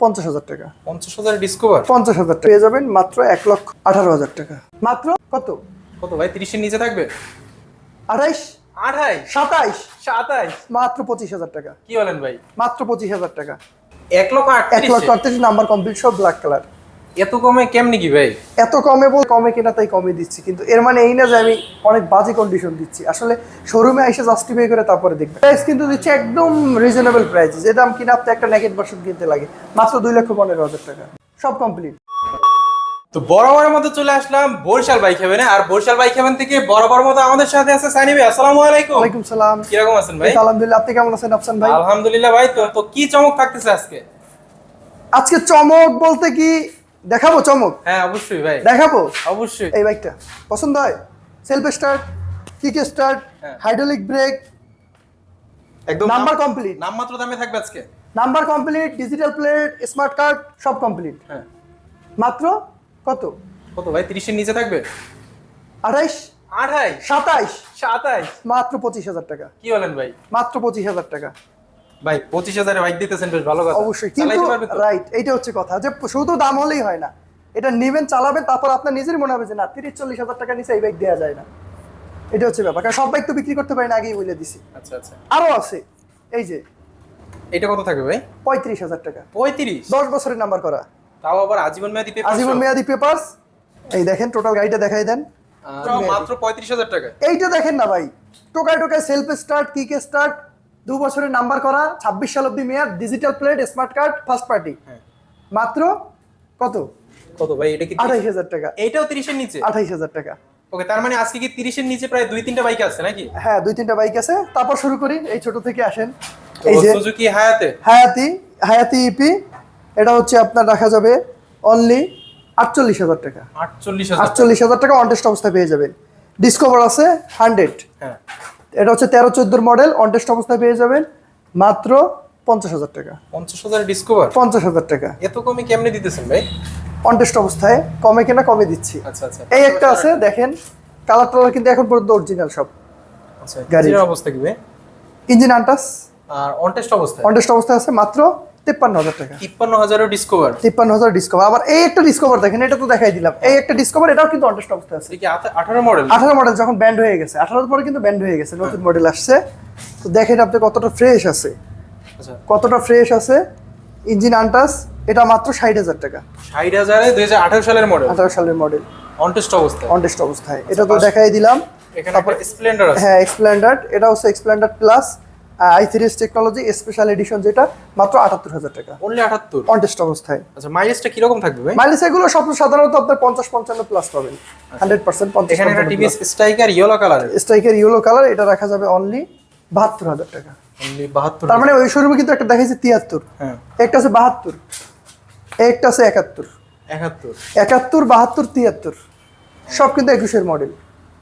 পঞ্চাশ হাজার টাকা। পঞ্চাশ হাজার ডিসকভার পঞ্চাশ হাজার টাকা। পেয়ে যাবেন মাত্র এক লক্ষ আঠারো হাজার টাকা। মাত্র কত? কত ভাই? তিরিশের নিচে থাকবে? আঠাইশ? আঠাইশ? সাতাইশ? সাতাইশ? মাত্র পঁচিশ হাজার টাকা। কি বলেন ভাই? মাত্র পঁচিশ হাজার টাকা। এক লক্ষ এক লক্ষ আটত্রিশ নাম্বার কমপ্লিট সব ব্ল্যাক কালার। এত কমে কেমনি কি ভাই? এত কমে বল কমে কিনা তাই কমে দিচ্ছি কিন্তু এর মানে এই না যে আমি অনেক বাজে কন্ডিশন দিচ্ছি। আসলে শোরুমে এসে জাস্টিফাই করে তারপরে দেখবেন প্রাইস কিন্তু দিচ্ছি একদম রিজনেবল প্রাইস যে দাম কিনা আপনি একটা নেকেট বাসন কিনতে লাগে। মাত্র দুই লক্ষ পনেরো হাজার টাকা। সব কমপ্লিট তো বরাবরের মতো চলে আসলাম বরিশাল বাইক হেভেনে আর বরিশাল বাইক হেভেন থেকে বরাবর মতো আমাদের সাথে আছে সাইনি ভাই আসসালামু আলাইকুম। ওয়ালাইকুম সালাম। কীরকম আছেন ভাই? আলহামদুলিল্লাহ আপনি কেমন আছেন আফসান ভাই? আলহামদুলিল্লাহ ভাই তো তো কি চমক থাকতেছে আজকে? আজকে চমক বলতে কি দেখাবো চমক? হ্যাঁ অবশ্যই ভাই। দেখাবো? অবশ্যই। এই বাইকটা পছন্দ হয়? Self start kick start. Hydraulic brake একদম নাম্বার কমপ্লিট নামমাত্র দামে থাকবে আজকে। Number complete digital plate smart card সব কমপ্লিট হ্যাঁ। মাত্র কত? কত ভাই? তিরিশের নিচে থাকবে? আঠাইশ? আঠাই সাতাইশ? সাতাইশ। মাত্র পঁচিশ হাজার টাকা। কি বলেন ভাই? মাত্র পঁচিশ হাজার টাকা। ভাই পঁচিশ হাজারে বাইক দিতেছেন বেশ ভালো কথা। অবশ্যই কিন্তু? রাইট এইটা হচ্ছে কথা যে শুধু দাম হলেই হয় না এটা নেবেন চালাবেন তারপর আপনার নিজের মনে হবে যে না তিরিশ চল্লিশ হাজার টাকা নিচে এই বাইক দেওয়া যায় না। এটা হচ্ছে ব্যাপার কারণ সব বাইক তো বিক্রি করতে পারি না আগেই বলে দিছি। আচ্ছা আচ্ছা। আরও আছে এই যে। এটা কত থাকবে ভাই? পঁয়ত্রিশ হাজার টাকা। পঁয়ত্রিশ? দশ বছরের নাম্বার করা। তাও আবার আজীবন মেয়াদি পেপার আজীবন মেয়াদি পেপারস এই দেখেন টোটাল গাড়িটা দেখাই দেন। মাত্র পঁয়ত্রিশ হাজার টাকা। এইটা দেখেন না ভাই টোকায় টোকায় সেলফ স্টার্ট কিক স্টার্ট দু বছরের নাম্বার করা ছাব্বিশ সাল অব্দি মেয়াদ digital plate smart card first party হ্যাঁ। মাত্র কত? কত ভাই? এটা কি আঠাইশ হাজার টাকা। এইটাও তিরিশের নিচে? আঠাইশ হাজার টাকা। ওকে তার মানে আজকে কি তিরিশের নিচে প্রায় দুই তিনটা বাইক আছে নাকি? হ্যাঁ দুই তিনটা বাইক আছে। তারপর শুরু করি এই ছোট থেকে আসেন। এই যে সুজুকি হায়াতে হায়াতি হায়াতি ইপি এটা হচ্ছে আপনার রাখা যাবে অনলি আটচল্লিশ হাজার টাকা। আটচল্লিশ আটচল্লিশ হাজার টাকা অনটেস্ট অবস্থায় পেয়ে যাবেন। ডিসকভার আছে হান্ড্রেড হ্যাঁ। এটা হচ্ছে তেরো চোদ্দোর মডেল অনটেস্ট অবস্থায় পেয়ে যাবেন মাত্র পঞ্চাশ হাজার টাকা। পঞ্চাশ হাজার ডিসকভার পঞ্চাশ হাজার টাকা। এত কমে কেমনে দিতেছেন ভাই? অনটেস্ট অবস্থায় কমে কেনা কমে দিচ্ছি। আচ্ছা আচ্ছা। এই একটা আছে দেখেন কালার টালার কিন্তু এখন পর্যন্ত অরিজিনাল সব। আচ্ছা গাড়ির। অবস্থা কি ভাই? ইঞ্জিন আনটাস আর অন টেস্ট অবস্থা অনটেস্ট অবস্থায় আছে মাত্র তিপ্পান্ন হাজার টাকা। তিপ্পান্ন হাজারও ডিসকভার তিপ্পান্ন হাজার ডিসকভার আবার এই একটা ডিসকভার দেখেন এটা তো দেখাই দিলাম। এই একটা ডিসকভার এটাও কিন্তু অনটেস্ট অবস্থায় আছে। কি আঠারো মডেল আঠারো মডেল যখন ব্যান্ড হয়ে গেছে আঠারোর পরে কিন্তু ব্যান্ড হয়ে গেছে নতুন মডেল আসছে। তো দেখেন আপনি কতটা ফ্রেশ আছে। আচ্ছা। কতটা ফ্রেশ আছে। ইঞ্জিন আনটাস এটা মাত্র ষাট হাজার টাকা। ষাট হাজারে দুই হাজার আঠারো সালের মডেল আঠারো সালের মডেল অন টেস্ট অবস্থা অবস্থায়। এটা তো দেখাই দিলাম। এখানে স্প্লেন্ডার হ্যাঁ এক্সপ্লেন্ডার এটা হচ্ছে Splendor plus i technology special edition যেটা মাত্র আটাত্তর হাজার টাকা। অনলি আটাত্তর? অনটেস্ট অবস্থায়। আচ্ছা মাইলেজটা কীরকম থাকবে ভাই? মাইলেজ এগুলো সব সাধারণত আপনার পঞ্চাশ পঞ্চান্ন প্লাস পাবেন। হান্ড্রেড পার্সেন্ট পঞ্চাশ এখানে একটা টিভিএস স্ট্রাইকার ইয়েলো কালারের স্ট্রাইকের ইয়েলো কালার এটা রাখা যাবে অনলি বাহাত্তর হাজার টাকা। অনলি বাহাত্তর তার মানে ওই শোরুমে কিন্তু একটা দেখাইছে তিয়াত্তর। হ্যাঁ। একটা আছে বাহাত্তর একটা আছে একাত্তর। একাত্তর। একাত্তর বাহাত্তর তিয়াত্তর। সব কিন্তু একুশের মডেল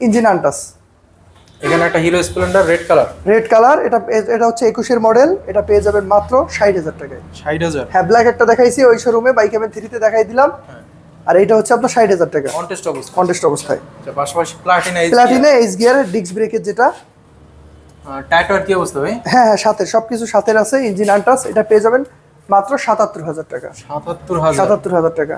ইঞ্জিন আনটাস এখানে একটা Hero Splendor red colour red colour এটা এটা হচ্ছে একুশের মডেল এটা পেয়ে যাবেন মাত্র ষাট হাজার টাকায়। ষাট হাজার। হ্যাঁ ব্ল্যাক একটা দেখাইছি ওই শোরুমে বাইক এমএন থ্রিতে দেখাই দিলাম। হ্যাঁ। আর এটা হচ্ছে আপনার ষাট হাজার টাকা। অন টেস্ট অবস্থা কন্টেস্ট অবস্থায়। আচ্ছা, পাশাপাশি প্লাটিনা প্লাটিনে এইচ গিয়ার ডিস্ক ব্রেকের যেটা। টায়ার কি অবস্থা ভাই? হ্যাঁ হ্যাঁ সাথে সবকিছু সাথে আছে ইঞ্জিন আনটাস এটা পেয়ে যাবেন মাত্র সাতাত্তর হাজার টাকা। সাতাত্তর হাজার। সাতাত্তর হাজার টাকা।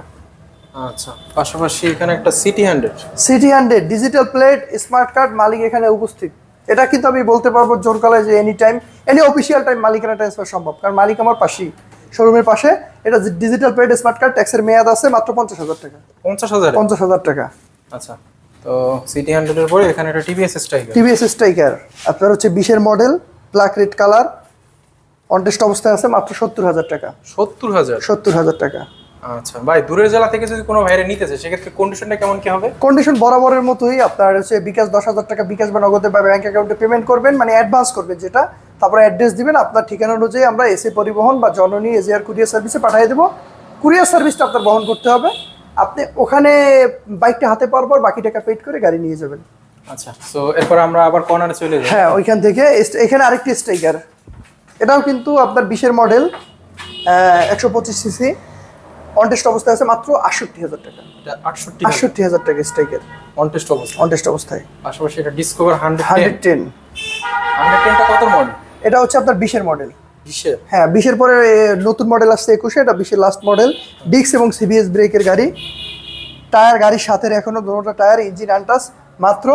আচ্ছা পাশাপাশি এখানে একটা CT hundred CT hundred digital plate smart card মালিক এখানে উপস্থিত। এটা কিন্তু আমি বলতে পারব জোর কলায় যে any time any official time মালিকানা ট্রান্সফার সম্ভব। কারণ মালিক আমার পাশেই। শোরুমের পাশে এটা ডিজিটাল প্লেট স্মার্ট কার্ড ট্যাক্সের মেয়াদ আছে মাত্র পঞ্চাশ হাজার টাকা। পঞ্চাশ হাজার? পঞ্চাশ হাজার টাকা। আচ্ছা তো সিটি হান্ড্রেডের পরে এখানে একটা টিভিএস স্ট্রাইকার টিভিএস স্ট্রাইকার আপনার হচ্ছে বিশের model black red colour on test অবস্থায় আছে মাত্র সত্তর হাজার টাকা। সত্তর হাজার? সত্তর হাজার টাকা। আচ্ছা ভাই দূরের জেলা থেকে যদি কোনো ভাইরে নিতেছে সেক্ষেত্রে কন্ডিশনটা কেমন কি হবে? কন্ডিশন বরাবরের মতোই আপনার হচ্ছে বিকাশ দশ হাজার টাকা বিকাশ বা নগদে বা ব্যাংক অ্যাকাউন্টে পেমেন্ট করবেন মানে অ্যাডভান্স করবেন যেটা। তারপরে অ্যাড্রেস দিবেন আপনার ঠিকানা অনুযায়ী আমরা এসে পরিবহন বা জননী এজিআর কুরিয়ার সার্ভিসে পাঠিয়ে দেবো। কুরিয়ার সার্ভিসটা আপনার বহন করতে হবে। আপনি ওখানে বাইকটা হাতে পাওয়ার পর বাকি টাকা পেড করে গাড়ি নিয়ে যাবেন। আচ্ছা তো এরপর আমরা আবার কর্নারে চলে যাই। হ্যাঁ ওইখান থেকে এখানে আরেকটি স্ট্রাইকার এটাও কিন্তু আপনার বিশের মডেল একশো পঁচিশ সিসি অনটেস্ট অবস্থায় আছে মাত্র আটষট্টি হাজার টাকা। এটা আটষট্টি হাজার। টাকা স্ট্রাইকার অনটেস্ট অবস্থা অনটেস্ট অবস্থায়। পাশাপাশি এটা ডিসকভার হান্ড্রেড টেন। হান্ড্রেড টেনটা কত মডেল এটা হচ্ছে আপনার বিশের মডেল বিশের? হ্যাঁ বিশের পরে নতুন মডেল আসছে একুশে এটা বিশের লাস্ট মডেল ডিক্স এবং সিবিএস ব্রেকের গাড়ি। টায়ার গাড়ির সাথে এখনও দুটোটা টায়ার ইঞ্জিন আনটাস মাত্র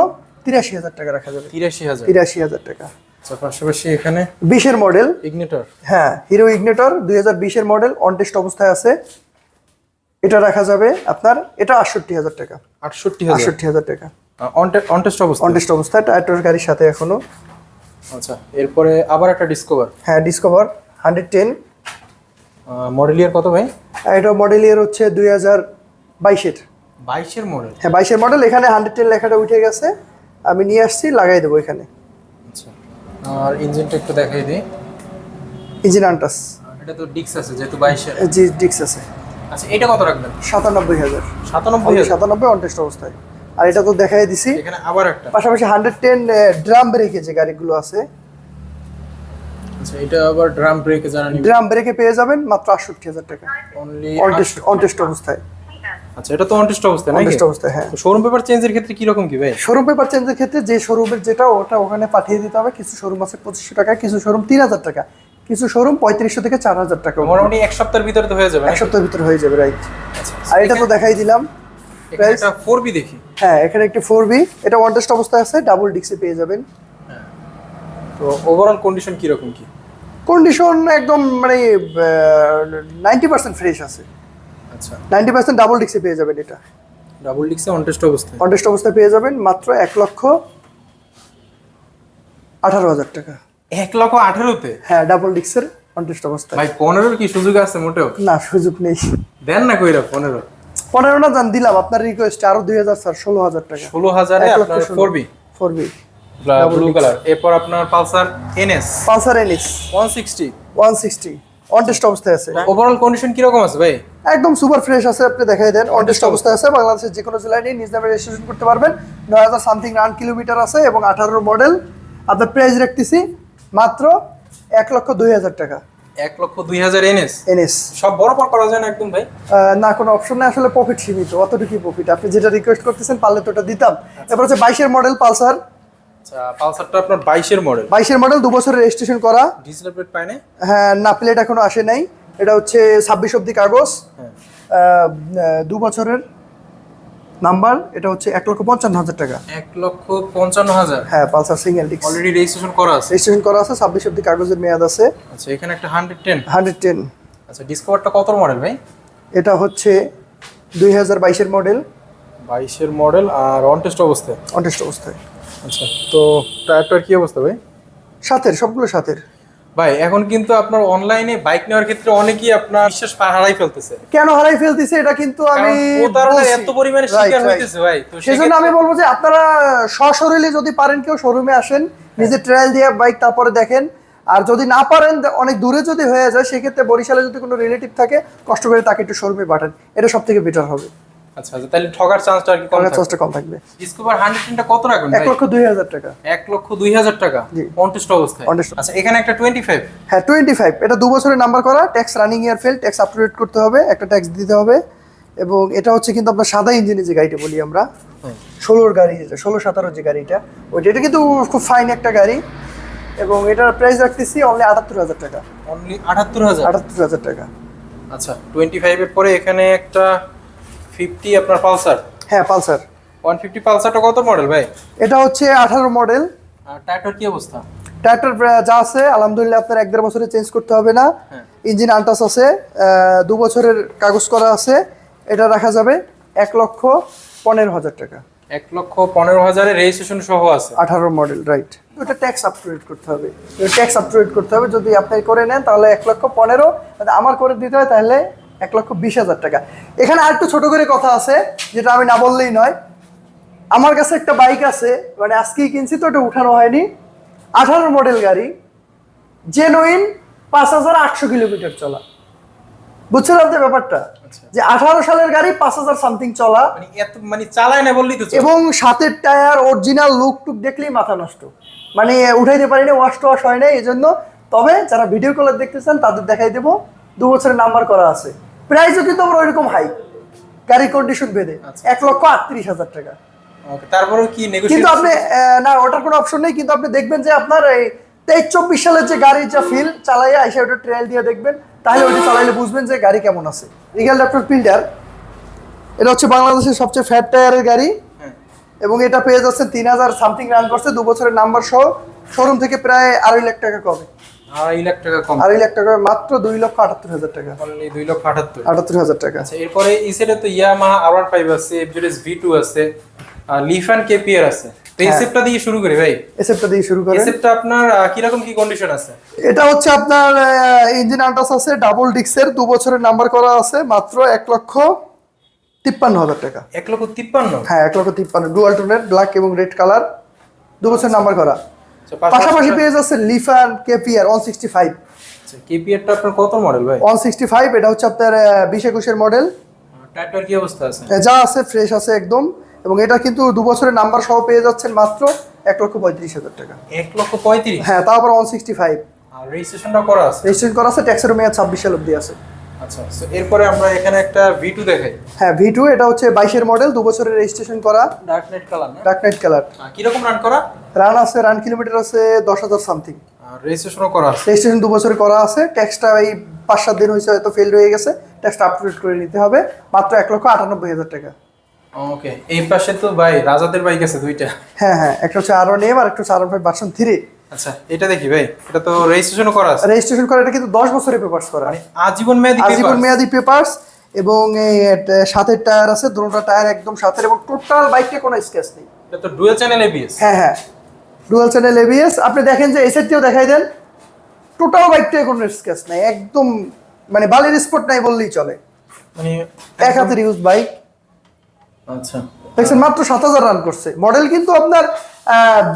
তিরাশি হাজার টাকা রাখা যাবে। তিরাশি হাজার। তিরাশি হাজার টাকা। আচ্ছা পাশাপাশি এখানে বিশের মডেল ইগনিটর হ্যাঁ হিরো ইগনেটর দুই হাজার বিশের মডেল অনটেস্ট অবস্থায় আছে। এটা রাখা যাবে আপনার এটা আটষট্টি হাজার টাকা। আটষট্টি আটষট্টি হাজার টাকা। অনটেস্ট অবস্থা? অনটেস্ট অবস্থায় টায়ার গাড়ির সাথে এখনও। আচ্ছা এরপরে আবার একটা ডিসকভার হ্যাঁ Discover hundred ten. Model year কত ভাই? এটা মডেল ইয়ার হচ্ছে দুই হাজার বাইশের। বাইশের মডেল হ্যাঁ বাইশের মডেল এখানে হান্ড্রেড টেন লেখাটা উঠে গেছে। আমি নিয়ে আসছি লাগাই দেবো এখানে। আচ্ছা আর ইঞ্জিনটা একটু দেখাই দিই। ইঞ্জিন আনটাস এটা তো ডিক্স আছে যেহেতু বাইশের। জি ডিক্স আছে। আচ্ছা এটা কত রাখবেন? সাতানব্বই হাজার। সাতানব্বই সাতানব্বই অনটেস্ট অবস্থায়। আর এটা তো দেখাই দিছি। এখানে আবার একটা। পাশাপাশি হান্ড্রেড টেন ড্রাম ব্রেকে যে গাড়িগুলো আছে। আচ্ছা এটা আবার ড্রাম ব্রেকে যারা ড্রাম ব্রেকে পেয়ে যাবেন মাত্র আটষট্টি হাজার টাকা। অনলি অনটেস্ট অনটেস্ট অবস্থায়। আচ্ছা এটা তো অনটেস্ট অবস্থা নাকি? অনটেস্ট অবস্থায় হ্যাঁ। শোরুম পেপার চেঞ্জের ক্ষেত্রে কি রকম কি ভাই? শোরুম পেপার চেঞ্জের ক্ষেত্রে যে শোরুমের যেটা ওটা ওখানে পাঠিয়ে দিতে হবে। কিছু শোরুম আছে পঁচিশশো টাকা কিছু শোরুম তিন হাজার টাকা কিছু শোরুম পঁয়ত্রিশশো থেকে চার হাজার টাকা মোটামুটি এক সপ্তাহের ভিতরে তো হয়ে যাবে এক সপ্তাহের ভিতরে হয়ে যাবে রাইট আচ্ছা আর এটা তো দেখাই দিলাম। ফোর বি দেখি। হ্যাঁ এখানে একটি ফোর বি এটা ওয়ান্টেস্ট অবস্থায় আছে ডাবল ডিক্সে পেয়ে যাবেন। তো ওভারঅল কন্ডিশন কি রকম কি? কন্ডিশন একদম মানে নাইনটি পার্সেন্ট ফ্রেশ আছে। আচ্ছা। নাইনটি পার্সেন্ট ডাবল ডিক্সে পেয়ে যাবেন এটা। ডাবল ডিক্সে অনটেস্ট অবস্থায়? কন্টেস্ট অবস্থায় পেয়ে যাবেন মাত্র এক লক্ষ আঠারো হাজার টাকা। এক লক্ষ আঠেরোতে? হ্যাঁ ডাবল ডিক্সের কন্টেস্ট অবস্থায় ভাই পনেরোর কি সুযোগ আছে মোটেও? না সুযোগ নেই। দেন না কইরা পনেরো। পনেরো না জান দিলাম। আপনার রিকোয়েস্ট আরও দুই হাজার স্যার ষোলো হাজার টাকা। ষোলো হাজারে আপনার four B four B blue colour এরপর আপনার Pulsar NS Pulsar NS one sixty one sixty on test অবস্থায় আছে। ওভারঅল কন্ডিশন কীরকম আছে ভাই? একদম সুপার ফ্রেশ আছে আপনি দেখাই দেন। অনটেস্ট অবস্থায় আছে। বাংলাদেশের যে কোনো জেলায় নিয়ে নিজ নামে রেজিস্ট্রেশন করতে পারবেন। নয় হাজার সামথিং রান কিলোমিটার আছে এবং আঠারো মডেল আপনার প্রাইস রাখতেছি মাত্র এক লক্ষ দুই হাজার টাকা। এক লক্ষ দুই হাজার এনএস? এনএস। সব বড় পর করা যায় না একদম ভাই? না কোনো অপশন নেই। আসলে প্রফিট সীমিত অতটুকুই প্রফিট আপনি যেটা রিকোয়েস্ট করতেছেন পারলে তো ওটা দিতাম। এরপর হচ্ছে বাইশের মডেল পালসার। আচ্ছা পালসারটা আপনার বাইশের মডেল বাইশের মডেল দু বছরের রেজিস্ট্রেশন করা। ডিজিটাল প্লেট পায় না হ্যাঁ না প্লেট এখনও আসে নাই। এটা হচ্ছে ছাব্বিশ অব্দি কাগজ। হ্যাঁ। দু বছরের। নাম্বার এটা হচ্ছে এক লক্ষ পঞ্চান্ন হাজার টাকা। এক লক্ষ পঞ্চান্ন হাজার? হ্যাঁ পালসার সিঙ্গেল ডিক্স। অলরেডি রেজিস্ট্রেশন করা আছে? রেজিস্ট্রেশন করা আছে ছাব্বিশ অব্দি কাগজের মেয়াদ আছে। আচ্ছা এখানে একটা হান্ড্রেড টেন হান্ড্রেড টেন আচ্ছা ডিসকভারটা কত মডেল ভাই? এটা হচ্ছে দুই হাজার বাইশের মডেল বাইশের মডেল আর অন টেস্ট অবস্থায়? অনটেস্ট অবস্থায়। আচ্ছা তো টায়ারটার কি অবস্থা ভাই? সাতের সবগুলো সাতের। ভাই এখন কিন্তু আপনার অনলাইনে বাইক নেওয়ার ক্ষেত্রে অনেকেই আপনার বিশ্বাস হারাই ফেলতেছে। কেন হারাই ফেলতেছে এটা কিন্তু আমি প্রতারণার এত পরিমাণে শিকার হইতেছে ভাই সেজন্য আমি বলব যে আপনারা সশরীরে যদি পারেন কেউ শোরুমে আসেন নিজে ট্রায়াল দিয়ে বাইক তারপরে দেখেন। আর যদি না পারেন অনেক দূরে যদি হয়ে যায় সেক্ষেত্রে বরিশালে যদি কোনো রিলেটিভ থাকে কষ্ট করে তাকে একটু শোরুমে পাঠান। এটা সব থেকে বেটার হবে। আচ্ছা আচ্ছা তাহলে ঠকার চান্সটা আর কি কম চার্জটা কম থাকবে। ডিসকভার কত রাখবেন এক লক্ষ দুই হাজার টাকা। এক লক্ষ দুই হাজার টাকা? জি। অন অবস্থায়? আচ্ছা এখানে একটা টোয়েন্টি ফাইভ হ্যাঁ টোয়েন্টি ফাইভ এটা দু বছরের নাম্বার করা tax running year fail tax up to date করতে হবে একটা ট্যাক্স দিতে হবে। এবং এটা হচ্ছে কিন্তু আপনার সাদা ইঞ্জিনের যে গাড়িটা বলি আমরা ষোলোর গাড়ি যেটা ষোলো সতেরো যে গাড়িটা ওইটা এটা কিন্তু খুব ফাইন একটা গাড়ি। এবং এটার প্রাইস রাখতেছি অনলি আটাত্তর হাজার টাকা। অনলি আটাত্তর হাজার? আটাত্তর হাজার টাকা। আচ্ছা টোয়েন্টি ফাইভের পরে এখানে একটা ফিফটি আপনার পালসার? হ্যাঁ পালসার। ওয়ান ফিফটি পালসারটা কত মডেল ভাই? এটা হচ্ছে আঠারো মডেল আর টায়ারটার কি অবস্থা? ট্র্যাক্টর যা আছে আলহামদুলিল্লাহ আপনার এক দেড় বছরে চেঞ্জ করতে হবে না। হ্যাঁ। ইঞ্জিন আনটাস আছে দু বছরের কাগজ করা আছে। এটা রাখা যাবে এক লক্ষ পনেরো হাজার টাকা। এক লক্ষ পনেরো হাজারের রেজিস্ট্রেশন সহ আছে। আঠারো মডেল রাইট ওটা ট্যাক্স আপ টু ডেট করতে হবে। ট্যাক্স আপ টু ডেট করতে হবে। যদি আপনি করে নেন তাহলে এক লক্ষ পনেরো। আমার করে দিতে হয় তাহলে এক লক্ষ বিশ হাজার টাকা। এখানে আর একটু ছোট করে কথা আছে যেটা আমি না বললেই নয়। আমার কাছে একটা বাইক আছে মানে আজকেই কিনছি তো ওটা উঠানো হয়নি। আঠারো মডেল গাড়ি জেনুইন পাঁচ হাজার আটশো কিলোমিটার চলা। বুঝছেন আপনি ব্যাপারটা? আচ্ছা। যে আঠারো সালের গাড়ি পাঁচ হাজার সামথিং চলা। মানে মানে চালায় না বললেই তো এবং সাতের টায়ার অরিজিনাল লুক টুক দেখলেই মাথা নষ্ট। মানে উঠাইতে পারিনি ওয়াশ টোয়াশ হয় না এই জন্য তবে যারা ভিডিও কলার দেখতেছেন তাদের দেখাই দেবো। দু বছরের নাম্বার করা আছে। প্রাইসও কিন্তু আমরা ওইরকম হাই গাড়ি কন্ডিশন ভেদে আচ্ছা। এক লক্ষ আটত্রিশ হাজার টাকা। তারপরেও কি কিন্তু আপনি না ওটার কোনো অপশন নেই কিন্তু আপনি দেখবেন যে আপনার এই তেইশ চব্বিশ সালের যে যা ফিল চালাইয়া এসে ওটা ট্রায়াল দিয়ে দেখবেন তাহলে ওটা চালাইলে বুঝবেন যে গাড়ি কেমন আছে। রিগাল ডক্টর ফিল্ডার এটা হচ্ছে বাংলাদেশের সবচেয়ে ফ্যাট টায়ারের গাড়ি। হ্যাঁ। এবং এটা পেয়ে যাচ্ছে তিন হাজার সামথিং রান করছে দু বছরের নাম্বার সহ শোরুম থেকে প্রায় আড়াই লাখ টাকা কমে। আড়াই লাখ টাকা কম। আড়াই লাখ টাকা মাত্র দুই লক্ষ আটাত্তর হাজার টাকা। দুই লক্ষ আটাত্তর। আটাত্তর হাজার টাকা। আচ্ছা এরপরে এই সাইডে তো ইয়ামাহা আর ফাইভ আছে এফজেডএস ভি টু আছে লিফান কেপিআর আছে। তো এই হ্যাঁ। সেটটা দিয়ে শুরু করি ভাই। এসএফটা দিয়ে শুরু এই সেটটা আপনার আহ, কীরকম কি কন্ডিশন আছে? এটা হচ্ছে আপনার ইঞ্জিন আন্টাস আছে ডাবল ডিক্সের দু বছরের নাম্বার করা আছে মাত্র এক লক্ষ তিপ্পান্ন হাজার টাকা। এক লক্ষ তিপ্পান্ন? হ্যাঁ এক লক্ষ তিপ্পান্ন। ডুয়াল টোনের ব্ল্যাক এবং রেড কালার দু বছর নাম্বার করা। পাশাপাশি পেয়ে যাচ্ছে Lifan KPR one sixty five কেপিআরটা আপনার কত মডেল ভাই? ওয়ান সিক্সটি ফাইভ এটা হচ্ছে আপনার বিশ একুশের মডেল টায়ারটার কি অবস্থা আছে? যা আছে ফ্রেশ আছে একদম। এবং এটা কিন্তু দু বছরের নাম্বার সহ পেয়ে যাচ্ছেন মাত্র এক লক্ষ পঁয়ত্রিশ হাজার টাকা। এক লক্ষ পঁয়ত্রিশ? হ্যাঁ তারপর ওয়ান সিক্সটি ফাইভ আর রেজিস্ট্রেশনটা করা আছে? রেজিস্ট্রেশন করা আছে ট্যাক্সের মেয়াদ ছাব্বিশ সাল অব্দি আছে। আচ্ছা এরপরে আমরা এখানে একটা ভি টু দেখাই। হ্যাঁ ভি টু এটা হচ্ছে বাইশের মডেল দু বছরের রেজিস্ট্রেশন করা। Dark knight colour dark knight colour আহ, কীরকম রান করা? রান আছে রান কিলোমিটার আছে দশ হাজার সামথিং আর রেজিস্ট্রেশনও করা আছে। রেজিস্ট্রেশন দু বছর করা আছে। ট্যাক্সটা এই পাঁচ সাত দিন হয়েছে হয়তো ফেল হয়ে গেছে। ট্যাক্সটা আপডেট করে নিতে হবে। মাত্র এক লক্ষ আটানব্বই হাজার টাকা। ওকে এই পাশে তো ভাই রাজাদের বাইক আছে দুইটা। হ্যাঁ হ্যাঁ একটা হচ্ছে আর ওয়ান এম আর একটা হচ্ছে R one five version three আচ্ছা এটা দেখি ভাই এটা তো রেজিস্ট্রেশনও করা আছে। রেজিস্ট্রেশন করা এটা কিন্তু দশ বছরের পেপার্স করা। মানে আজীবন মেয়াদি আজীবন। মেয়াদি পেপার্স এবং এই এট- টায়ার আছে দুটোটা টায়ার একদম সাথের এবং টোটাল বাইকটা কোনো স্কেচ নেই। এটা তো ডুয়েল চ্যানেল এবিএস হ্যাঁ হ্যাঁ ডুয়াল চ্যানেল এবিএস আপনি দেখেন যে এসএটিও দেখাই দেন টোটাল বাইকটায় কোনো স্কেচ নাই একদম মানে বালির স্পট নাই বললেই চলে। মানে এক হাতের ইউজ বাইক আচ্ছা। দেখছেন মাত্র সাত হাজার রান করছে। মডেল কিন্তু আপনার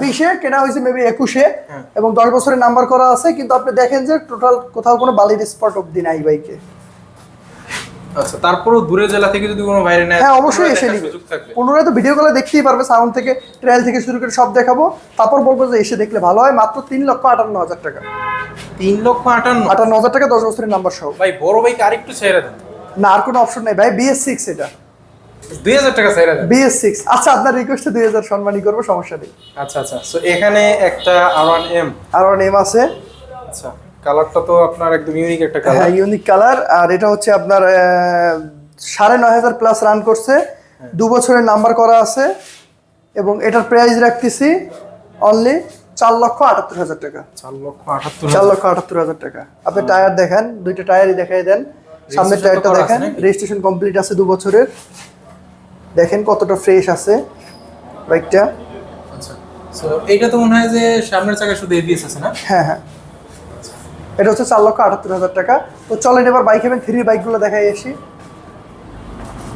বিশে কেনা হয়েছে মেবি একুশে হ্যাঁ। এবং দশ বছরের নাম্বার করা আছে কিন্তু আপনি দেখেন যে টোটাল কোথাও কোনো বালির স্পট অব্দি নাই বাইকে আচ্ছা তারপরেও দূরের জেলা থেকে যদি কোনো বাইরে নেয় হ্যাঁ অবশ্যই এসে নিবে। পুনরায় তো ভিডিও কলে দেখতেই পারবে সাউন্ড থেকে ট্রায়াল থেকে শুরু করে সব দেখাবো। তারপর বলব যে এসে দেখলে ভালো হয় মাত্র তিন লক্ষ আটান্ন হাজার টাকা। তিন লক্ষ আটান্ন? আটান্ন হাজার টাকা দশ বছরের নাম্বার সহ। ভাই বড় বাইক আরেকটু ছেড়ে দেন। না আর কোনো অপশন নেই ভাই বিএস সিক্স এটা। দুই হাজার টাকা ছেড়ে দেন। আচ্ছা আপনার রিকোয়েস্টে দুই হাজার সম্মানই করব সমস্যা নেই। আচ্ছা আচ্ছা। সো এখানে একটা আছে। আচ্ছা কালারটা তো আপনার একদম ইউনিক একটা হ্যাঁ কালার ইউনিক কালার আর এটা হচ্ছে আপনার সাড়ে নয় হাজার প্লাস রান করছে। দু বছরের নাম্বার করা আছে। এবং এটার প্রাইস রাখতেছি অনলি চার লক্ষ আটাত্তর হাজার টাকা। চার লক্ষ আটাত্তর চার লক্ষ আটাত্তর হাজার টাকা। আপনি টায়ার দেখেন দুইটা টায়ারই দেখাই দেন। সামনের টায়ারটা দেখেন। রেজিস্ট্রেশন কমপ্লিট আছে দু বছরের। দেখেন কতটা ফ্রেশ আছে বাইকটা। আচ্ছা সো এইটা তো মনে হয় যে সামনের চাকা শুধু এবিএস আছে না? হ্যাঁ হ্যাঁ। এটা হচ্ছে চার লক্ষ আটাত্তর হাজার টাকা। তো চলেন এবার বাইক এবং থ্রি বাইকগুলো দেখাই আসি।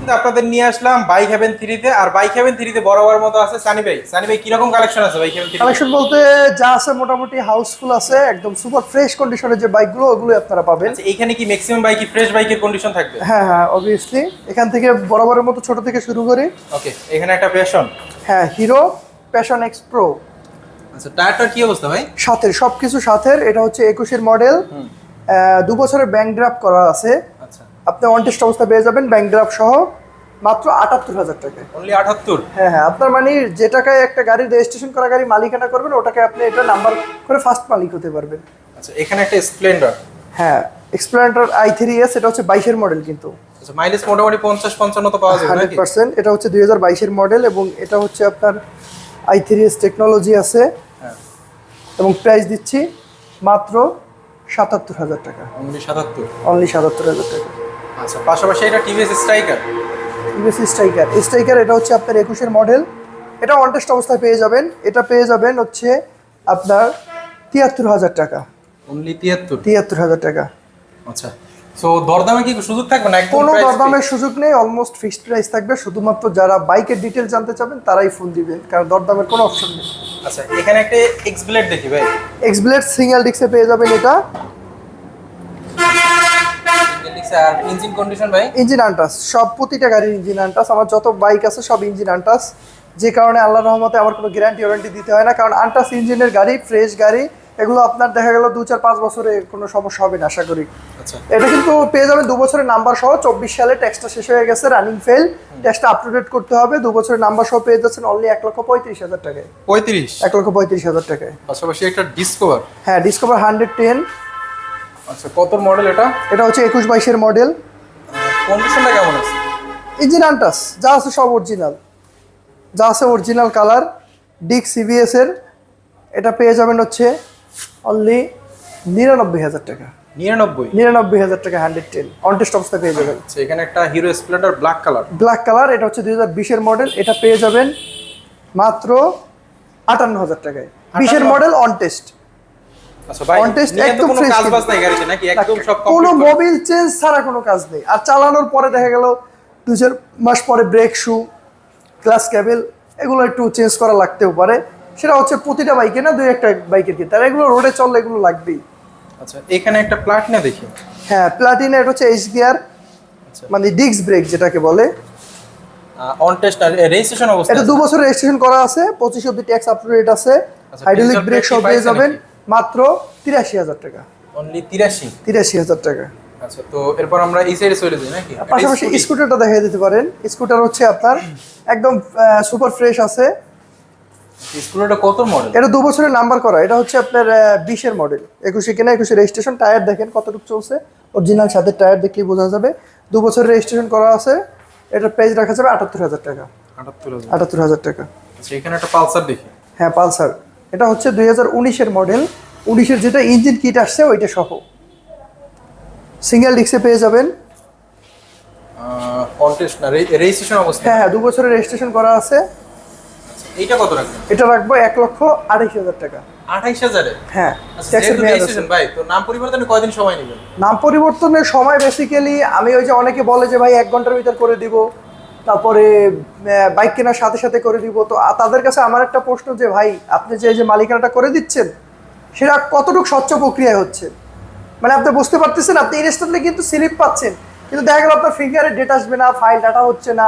কিন্তু আপনাদের নিয়ে আসলাম বাইক হেভেন থ্রিতে আর বাইক হেভেন থ্রিতে বরাবর মতো আছে সানি ভাই। সানি ভাই কীরকম কালেকশন আছে বাইক হেভেন থ্রি কালেকশন বলতে যা আছে মোটামুটি হাউসফুল আছে একদম সুপার ফ্রেশ কন্ডিশনের যে বাইকগুলো ওগুলো আপনারা পাবেন। আচ্ছা এইখানে কি ম্যাক্সিমাম বাইকই ফ্রেশ বাইকের কন্ডিশন থাকবে? হ্যাঁ হ্যাঁ অবভিয়াসলি এখান থেকে বরাবরের মতো ছোট থেকে শুরু করে। ওকে এখানে একটা প্যাশন হ্যাঁ হিরো প্যাশন এক্স প্রো আচ্ছা টায়ারটার কি অবস্থা ভাই? সাথের সবকিছু সাথের এটা হচ্ছে একুশের মডেল দু বছরের ব্যাংক ড্রাফট করা আছে। আচ্ছা। আপনি অন টেস্ট অবস্থা পেয়ে যাবেন ব্যাংক ড্রাফট সহ। মাত্র আটাত্তর হাজার টাকায়। অনলি আটাত্তর? হ্যাঁ হ্যাঁ আপনার মানে যে টাকায় একটা গাড়ির রেজিস্ট্রেশন করা গাড়ি মালিকানা করবেন ওটাকে আপনি এটা নাম্বার করে ফার্স্ট মালিক হতে পারবেন। আচ্ছা এখানে একটা স্প্লেন্ডার হ্যাঁ এক্সপ্লেন্ডার আই থ্রি এস এটা হচ্ছে বাইশের মডেল কিন্তু। আচ্ছা মাইলেজ মোটামুটি পঞ্চাশ পঞ্চান্ন তো পাওয়া যাবে হান্ড্রেড পার্সেন্ট এটা হচ্ছে দুই হাজার বাইশের মডেল এবং এটা হচ্ছে আপনার আই থ্রি এস টেকনোলজি আছে। হ্যাঁ। এবং প্রাইস দিচ্ছি মাত্র সাতাত্তর হাজার টাকা। অনলি সাতাত্তর? অনলি সাতাত্তর হাজার টাকা। আচ্ছা পাশাপাশি এটা টিভিএস স্ট্রাইকার ইউএসি স্ট্রাইকার। স্ট্রাইকার এটা হচ্ছে আপনার একুশের মডেল। এটা অনটেস্ট অবস্থায় পেয়ে যাবেন। এটা পেয়ে যাবেন হচ্ছে আপনার তিয়াত্তর হাজার টাকা। অনলি তিয়াত্তর? তিয়াত্তর হাজার টাকা। আচ্ছা। সো দরদামে কি সুযোগ থাকবে না? কোনো দরদামের সুযোগ নেই অলমোস্ট ফিক্সড প্রাইস থাকবে। শুধুমাত্র যারা বাইকের ডিটেল জানতে চাবেন তারাই ফোন কারণ দরদামের কোনো অপশন নেই। আচ্ছা এখানে একটা এক্স ব্লেড দেখি ভাই। এক্স ব্লেড সিঙ্গেল ডিক্সে পেয়ে যাবেন এটা। আর ইঞ্জিন কন্ডিশন ভাই? ইঞ্জিন আনটাস সব প্রতিটা গাড়ির ইঞ্জিন আনটাস আমার যত বাইক আছে সব ইঞ্জিন আনটাস যে কারণে আল্লাহ রহমতে আমার কোনো গ্যারান্টি ওয়ারেন্টি দিতে হয় না কারণ আনটাস ইঞ্জিনের গাড়ি ফ্রেশ গাড়ি এগুলো আপনার দেখা গেল দু চার পাঁচ বছরে কোনো সমস্যা হবে না আশা করি। আচ্ছা। এটা কিন্তু পেয়ে যাবেন দু বছরের নাম্বার সহ চব্বিশ সালে ট্যাক্সটা শেষ হয়ে গেছে রানিং ফেল ট্যাক্সটা আপ টু ডেট করতে হবে। দু বছরের নাম্বার সহ পেয়ে যাচ্ছেন অনলি এক লক্ষ পঁয়ত্রিশ হাজার টাকায়। পঁয়ত্রিশ? এক লক্ষ পঁয়ত্রিশ হাজার টাকায়। পাশাপাশি একটা ডিসকভার হ্যাঁ ডিসকভার হান্ড্রেড টেন আচ্ছা কত মডেল এটা? এটা হচ্ছে একুশ বাইশের মডেল কন্ডিশনটা কেমন আছে? ইঞ্জিন আনটাস যা আছে সব অরিজিনাল যা আছে অরিজিনাল কালার ডিক সিবিএস এর। এটা পেয়ে যাবেন হচ্ছে অনলি নিরানব্বই হাজার টাকা। নিরানব্বই? নিরানব্বই হাজার টাকা হান্ড্রেড টেন অনটেস্ট অবস্থায় পেয়ে যাবেন। আচ্ছা এখানে একটা Hero Splendor black colour black colour এটা হচ্ছে দুই হাজার বিশের মডেল এটা পেয়ে যাবেন মাত্র আটান্ন হাজার টাকায়। বিশের মডেল অন আচ্ছা একদম কোনো কাজ বাজ নাই গাড়িতে নাকি? একদম সব কোনো মোবিল চেঞ্জ ছাড়া কোনো কাজ নেই। আর চালানোর পরে দেখা গেল চার মাস পরে ব্রেক শু ক্লাস ক্যাবেল এগুলো একটু চেঞ্জ করা লাগতেও পারে। সেটা হচ্ছে প্রতিটা বাইকে না দুই একটা বাইকের ক্ষেত্রে। আর এগুলো রোডে চললে এগুলো লাগবেই। আচ্ছা এখানে একটা প্লাটিনা দেখি। হ্যাঁ প্লাটিনা এটা হচ্ছে এইচ গিয়ার আচ্ছা। মানে ডিস্ক ব্রেক যেটাকে বলে। অন টেস্ট আর রেজিস্ট্রেশন অবস্থা এটা দু বছরের রেজিস্ট্রেশন করা আছে পঁচিশ অব্দি ট্যাক্স আপ টু ডেট আছে। আচ্ছা, হাইড্রোলিক ব্রেক সব পেয়ে যাবেন? মাত্র তিরাশি হাজার টাকা। অনলি তিরাশি? তিরাশি হাজার টাকা। আচ্ছা তো এরপর আমরা এই সাইডে চলে যাই নাকি? পাশাপাশি স্কুটারটা দেখাই দিতে পারেন। স্কুটার হচ্ছে আপনার একদম সুপার ফ্রেশ আছে। স্কুটারটা কত মডেল এটা দু বছরের নাম্বার করা। এটা হচ্ছে আপনার বিশের মডেল একুশে কেনা একুশে রেজিস্ট্রেশন টায়ার দেখেন কতটুকু চলছে। অরিজিনাল সাথে টায়ার দেখলেই বোঝা যাবে। দু বছরের রেজিস্ট্রেশন করা আছে। এটার প্রাইস রাখা যাবে আটাত্তর হাজার টাকা। আটাত্তর হাজার টাকা। আচ্ছা এখানে একটা পালসার দেখি। হ্যাঁ পালসার। এটা হচ্ছে দুই হাজার উনিশের মডেল উনিশের যেটা ইঞ্জিন কিট আসছে ওইটা সহ। সিঙ্গেল ডিক্সে পেয়ে যাবেন। না রেজিস্ট্রেশন অবস্থা। হ্যাঁ হ্যাঁ দু বছরের রেজিস্ট্রেশন করা আছে। আচ্ছা, এইটা কত রাখবেন? এটা রাখব এক লক্ষ হাজার টাকা। আঠাইশ হাজারে? হ্যাঁ আচ্ছা ভাই তো নাম পরিবর্তনে কয়দিন সময় নেবেন? নাম পরিবর্তনের সময় বেসিক্যালি আমি ওই যে অনেকে বলে যে ভাই এক ঘণ্টার ভিতর করে দিব। তারপরে বাইক কেনার সাথে সাথে করে দিব। তো তাদের কাছে আমার একটা প্রশ্ন যে, ভাই, আপনি যে যে মালিকানাটা করে দিচ্ছেন, সেটা কতটুকু স্বচ্ছ প্রক্রিয়ায় হচ্ছে? মানে আপনি বুঝতে পারতেছেন, আপনি ইনস্ট্যান্টলি কিন্তু স্লিপ পাচ্ছেন। কিন্তু দেখা গেল আপনার ফিঙ্গারে ডেট আসবে না ফাইল ডাটা হচ্ছে না,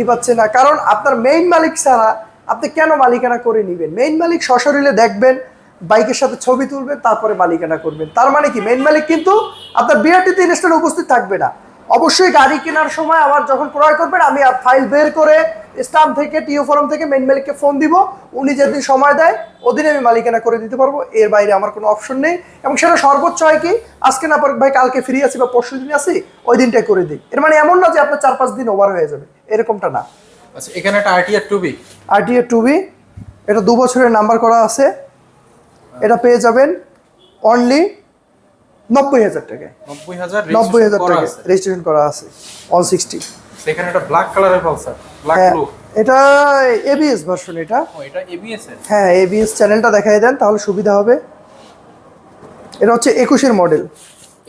ই পাচ্ছে না। কারণ আপনার মেইন মালিক ছাড়া আপনি কেন মালিকানা করে নেবেন? মেইন মালিক সশরীরে দেখবেন, বাইকের সাথে ছবি তুলবেন, তারপরে মালিকানা করবেন। তার মানে কি? মেইন মালিক কিন্তু আপনার বিআরটিতে ইনস্ট্যান্ট উপস্থিত থাকবে না। অবশ্যই গাড়ি কেনার সময় আমার যখন ক্রয় করবেন আমি ফাইল বের করে স্টাম্প থেকে টিও ফর্ম থেকে মেন মালিককে ফোন দিব। উনি যেদিন সময় দেয় ওদিনে আমি মালিকানা করে দিতে পারব। এর বাইরে আমার কোনো অপশন নেই। এবং সেটা সর্বোচ্চ হয় কি আজকে না পার ভাই কালকে ফ্রি আছি বা পরশু দিন আসি ওই দিনটাই করে দিই। এর মানে এমন না যে আপনার চার পাঁচ দিন ওভার হয়ে যাবে। এরকমটা না। আচ্ছা এখানে একটা আরটিআর টুবি আরটিএ টুবি এটা দু বছরের নাম্বার করা আছে। এটা পেয়ে যাবেন অনলি নব্বই হাজার টাকায় নব্বই হাজার নব্বই হাজার টাকা রেজিস্ট্রেশন করা আছে অন সিক্সটি সেখানে একটা ব্ল্যাক কালারের পালসার ব্ল্যাক ব্লু এটা এবিএস ভার্সন এটা। এটা এবিএস হ্যাঁ এবিএস চ্যানেলটা দেখাই দেন তাহলে সুবিধা হবে। এটা হচ্ছে একুশের মডেল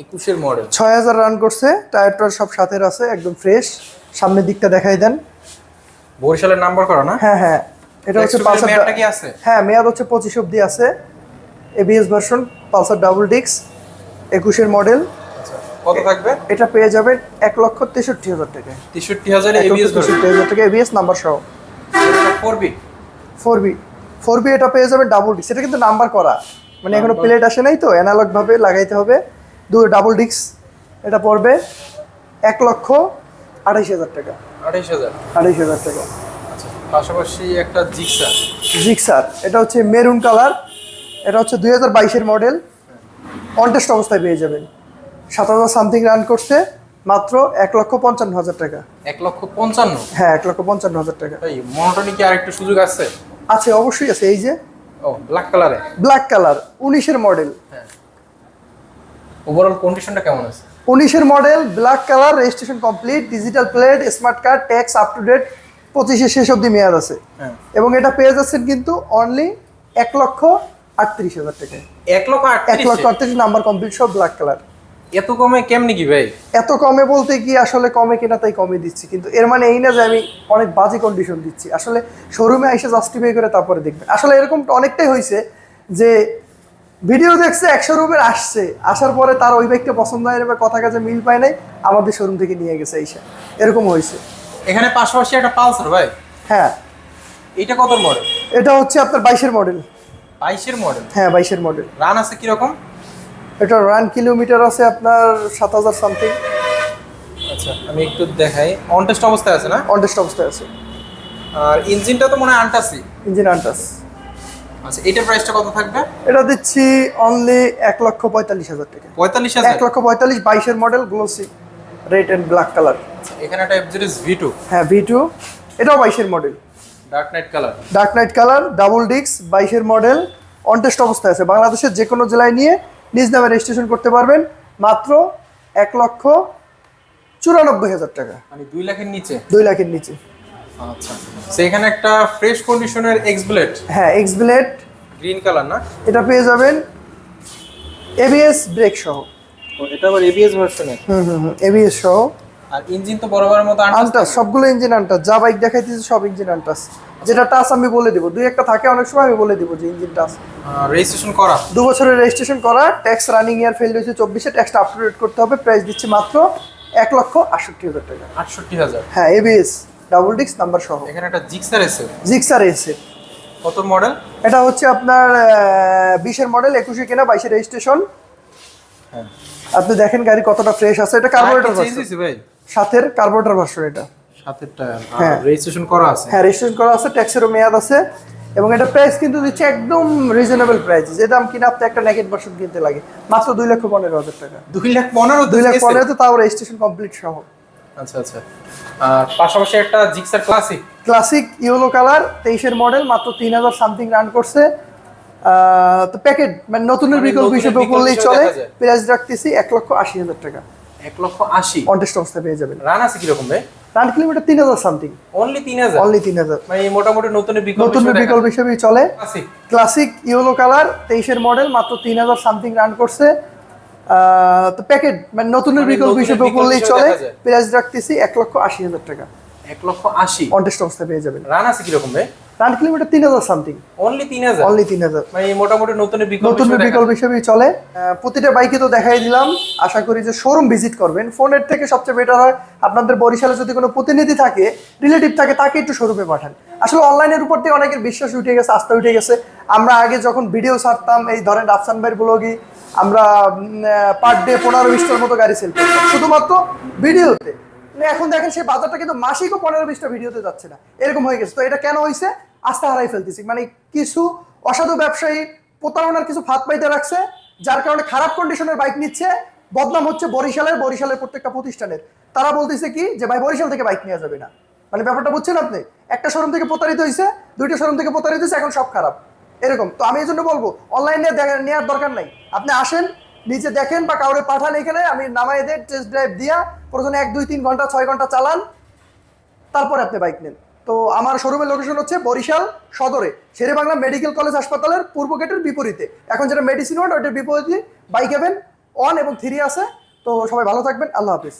একুশের মডেল ছয় হাজার রান করছে টায়ার টায়ার সব সাথের আছে একদম ফ্রেশ সামনের দিকটা দেখাই দেন। বরিশালের নাম্বার করা না? হ্যাঁ হ্যাঁ। এটা হচ্ছে পালসার কি আছে? হ্যাঁ মেয়াদ হচ্ছে পঁচিশ অব্দি আছে এবিএস ভার্সন পালসার ডাবল ডিক্স একুশের মডেল। আচ্ছা কত থাকবে? এটা পেয়ে যাবে এক লক্ষ তেষট্টি হাজার টাকায়। তেষট্টি হাজার তেষট্টি হাজার টাকা এবিএস নাম্বার সহ। Four B four B four B এটা পেয়ে যাবে ডাবল ডিক্স এটা কিন্তু নাম্বার করা। মানে এখনও প্লেট আসে নাই তো অ্যানালগ ভাবে লাগাইতে হবে। দু ডাবল ডিক্স এটা পড়বে এক লক্ষ আঠাইশ হাজার টাকা। আঠাইশ হাজার। আঠাইশ হাজার টাকা। আচ্ছা পাশাপাশি একটা জিক্সার জিক্সার এটা হচ্ছে মেরুন কালার। এটা হচ্ছে দুই হাজার বাইশের মডেল। কন্টেস্ট অবস্থায় পেয়ে যাবেন। সাত হাজার সামথিং রান করছে মাত্র এক লক্ষ পঞ্চান্ন হাজার টাকা। এক লক্ষ পঞ্চান্ন? হ্যাঁ এক লক্ষ পঞ্চান্ন হাজার টাকা। মনোটনি কি আরেকটু সুযোগ আছে? আছে অবশ্যই আছে এই যে। ও ব্ল্যাক কালারে ব্ল্যাক কালার উনিশের মডেল হ্যাঁ। ওভারঅল কন্ডিশনটা কেমন আছে? উনিশের model black colour registration complete digital plate smart card tax up to date পঁচিশে শেষ অব্দি মেয়াদ আছে। হ্যাঁ। এবং এটা পেয়ে যাচ্ছেন কিন্তু অনলি এক লক্ষ আটত্রিশ হাজার টাকায়। এক লক্ষ এক লক্ষ আটত্রিশ নাম্বার কমপ্লিট সব ব্ল্যাক কালার এত কমে কেমনি কি ভাই? এত কমে বলতে কি আসলে কমে কিনা তাই কমে দিচ্ছি কিন্তু এর মানে এই না যে আমি অনেক বাজে কন্ডিশন দিচ্ছি। আসলে শোরুমে এসে জাস্টিফাই করে তারপরে দেখবেন। আসলে এরকম অনেকটাই হয়েছে যে ভিডিও দেখছে এক শোরুমের আসছে আসার পরে তার ওই ব্যক্তি পছন্দ হয় বা কথা কাজে মিল পায় নাই আমাদের শোরুম থেকে নিয়ে গেছে এইসা এরকম হয়েছে এখানে পাশাপাশি একটা পালসার ভাই। হ্যাঁ। এটা কত মডেল এটা হচ্ছে আপনার বাইশের মডেল বাইশের মডেল হ্যাঁ বাইশের মডেল রান আছে কীরকম? এটা রান কিলোমিটার আছে আপনার সাত হাজার সামথিং আচ্ছা আমি একটু দেখাই। অন টেস্ট অবস্থায় আছে না? অনটেস্ট অবস্থায় আছে। আর ইঞ্জিনটা তো মনে হয় আনটাসি ইঞ্জিন আনটাস আচ্ছা এটার প্রাইসটা কত থাকবে? এটা দিচ্ছি অনলি এক লক্ষ পঁয়তাল্লিশ হাজার টাকা। পঁয়তাল্লিশ হাজার? এক লক্ষ পঁয়তাল্লিশ বাইশের model glossy red and black colour এখানে একটা এফজেডএস ভি টু হ্যাঁ ভি টু এটাও বাইশের model dark knight colour dark knight colour double ডিক্স বাইশের মডেল অনটেস্ট অবস্থায় আছে। বাংলাদেশের যে কোনো জেলায় নিয়ে নিজ নামে রেজিস্ট্রেশন করতে পারবেন। মাত্র এক লক্ষ চুরানব্বই হাজার টাকা। মানে দুই লাখের নিচে? দুই লাখের নিচে। আচ্ছা। সো একটা ফ্রেশ কন্ডিশনের এক্স ব্লেড হ্যাঁ এক্স ব্লেড গ্রিন কালার না? এটা পেয়ে যাবেন এবিএস ব্রেক সহ। এটা আবার এবিএস ভার্সনের হুম হুম হুম এবিএস সহ। আর ইঞ্জিন তো বরাবরের মতো আনটাস সবগুলো ইঞ্জিন আনটাস যা বাইক দেখাইতেছে সব ইঞ্জিন আনটাস যেটা টাচ আমি বলে দিব। দুই একটা থাকে অনেক সময় আমি বলে দিব যে ইঞ্জিন টাচ রেজিস্ট্রেশন করা। দু বছরের রেজিস্ট্রেশন করা ট্যাক্স রানিং ইয়ার ফেল হয়েছে চব্বিশে ট্যাক্সটা আপ টু ডেট করতে হবে প্রাইস দিচ্ছি মাত্র এক লক্ষ আটষট্টি হাজার টাকা। আটষট্টি হাজার। হ্যাঁ এবিএস ডাবল ডিস্ক নাম্বার সহ। এখানে একটা জিক্সার এসে জিক্সার এসে কত মডেল এটা হচ্ছে আপনার বিশের মডেল একুশে কেনা বাইশে রেজিস্ট্রেশন হ্যাঁ। আপনি দেখেন গাড়ি কতটা ফ্রেশ আছে এটা কার্বোরেটর চেঞ্জ হয়েছে ভাই। সাথের কার্বোরেটর ভার্সন এটা। সাতের হ্যাঁ। রেজিস্ট্রেশন করা আছে। হ্যাঁ রেজিস্ট্রেশন করা আছে ট্যাক্সেরও মেয়াদ আছে এবং এটা প্রাইস কিন্তু দিচ্ছে একদম রিজনেবল প্রাইস যে দাম কিনা আপনি একটা ভার্সন কিনতে লাগে মাত্র দুই লক্ষ পনেরো হাজার টাকা। দুই লাখ পনেরো দুই লাখ পনেরোতে তাও রেজিস্ট্রেশন কমপ্লিট সহ। আচ্ছা আচ্ছা। আর পাশাপাশি একটা Gixxer classic classic yellow colour তেইশের মডেল মাত্র তিন হাজার সামথিং রান করছে। তো প্যাকেট মানে নতুনের মানে বিকল্প হিসেবে বললেই চলে। প্রাইস রাখতেছি এক লক্ষ আশি হাজার টাকা। এক লক্ষ আশি। কন্টেস্ট অবস্থায় পেয়ে যাবেন। রান আছে কীরকম ভাই? রান কিলোমিটার তিন হাজার সামথিং অনলি তিন হাজার? অনলি তিন হাজার। মানে মোটামুটি বিকল্প হিসেবেই চলে। ক্লাসিক ইয়েলো কালার তেইশের মডেল মাত্র তিন হাজার সামথিং রান করছে। তো প্যাকেট মানে নতুনের মানে বিকল্প হিসেবে বললেই চলে। প্রাইস রাখতেছি এক লক্ষ আশি হাজার টাকা। এক লক্ষ আশি। কন্টেস্ট অবস্থায় পেয়ে যাবেন। রান আছে কীরকম ভাই? রান কিলোমিটার তিন হাজার সামথিং অনলি তিন হাজার? অনলি তিন হাজার। মানে মোটামুটি বিকল্প নতুনের হিসেবে বিকল্প হিসেবেই চলে। প্রতিটা বাইকে তো দেখাই দিলাম। আশা করি যে শোরুম ভিজিট করবেন। ফোনের থেকে সবচেয়ে বেটার হয় আপনাদের বরিশালে যদি কোনো প্রতিনিধি থাকে রিলেটিভ থাকে তাকে একটু শোরুমে পাঠান। আসলে অনলাইনের উপর দিয়ে অনেকের বিশ্বাস উঠে গেছে আস্থা উঠে গেছে। আমরা আগে যখন ভিডিও ছাড়তাম এই ধরেন আফসান ভাইয়ের ব্লগই আমরা পার ডে পনেরো বিশটার মতো গাড়ি সেল করতাম। শুধুমাত্র ভিডিওতে এখন দেখেন সেই বাজারটা কিন্তু মাসিকও পনেরো বিশটা ভিডিওতে যাচ্ছে না। এরকম হয়ে গেছে। তো এটা কেন হয়েছে আস্থা হারাই ফেলতেছি। মানে কিছু অসাধু ব্যবসায়ী প্রতারণার কিছু ফাঁদ পাইতে রাখছে, যার কারণে খারাপ কন্ডিশনের বাইক নিচ্ছে। বদনাম হচ্ছে বরিশালের বরিশালের প্রত্যেকটা প্রতিষ্ঠানের। তারা বলতেছে কি যে, ভাই, বরিশাল থেকে বাইক নেওয়া যাবে না। মানে ব্যাপারটা বুঝছেন আপনি? একটা শোরুম থেকে প্রতারিত হয়েছে দুইটা শোরুম থেকে প্রতারিত হয়েছে এখন সব খারাপ। এরকম। তো আমি এই জন্য বলব অনলাইনে নেওয়ার দরকার নাই। আপনি আসেন নিজে দেখেন বা কাউরে পাঠান এখানে, আমি নামাই দেয় টেস্ট ড্রাইভ দিয়া, প্রথমে এক, দুই, তিন ঘণ্টা, ছয় ঘণ্টা চালান, তারপরে আপনি বাইক নেন। তো আমার শোরুমের লোকেশন হচ্ছে বরিশাল সদরে শেরে বাংলা মেডিকেল কলেজ হাসপাতালের পূর্ব গেটের বিপরীতে। এখন যেটা মেডিসিন ওয়ার্ড ওইটার বিপরীতে বাইক হেভেন ওয়ান এবং থ্রি আছে। তো সবাই ভালো থাকবেন, আল্লাহ হাফিজ।